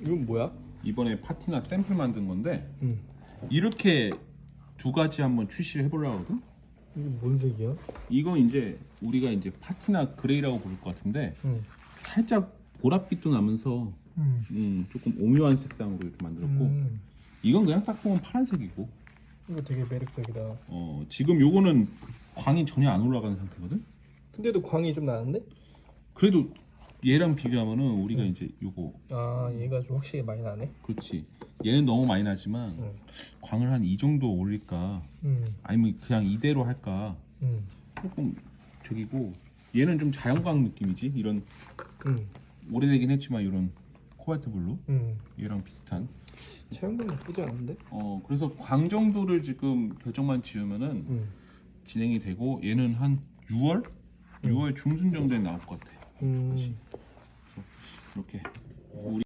이건 뭐야? 이번에 파티나 샘플 만든 건데 응. 이렇게 두 가지 한번 출시를 해보려고 하거든. 이거 뭔 색이야? 이건 이제 우리가 이제 파티나 그레이라고 부를 것 같은데 응. 살짝 보랏빛도 나면서 응. 음, 조금 오묘한 색상으로 이렇게 만들었고 음. 이건 그냥 딱 보면 파란색이고 이거 되게 매력적이다. 어, 지금 요거는 광이 전혀 안 올라가는 상태거든. 근데도 광이 좀 나는데? 그래도 얘랑 비교하면은 우리가 이제 요거 아 얘가 좀 확실히 많이 나네. 그렇지 얘는 너무 많이 나지만 응. 광을 한 이 정도 올릴까 응. 아니면 그냥 이대로 할까 응. 조금 저기고 얘는 좀 자연광 느낌이지 이런 응. 오래되긴 했지만 이런 코발트 블루 응. 얘랑 비슷한 차영광 나쁘지 않은데? 어 그래서 광 정도를 지금 결정만 지으면은 응. 진행이 되고 얘는 한 6월 6월 중순 정도에 나올 것 같아 음. 이렇게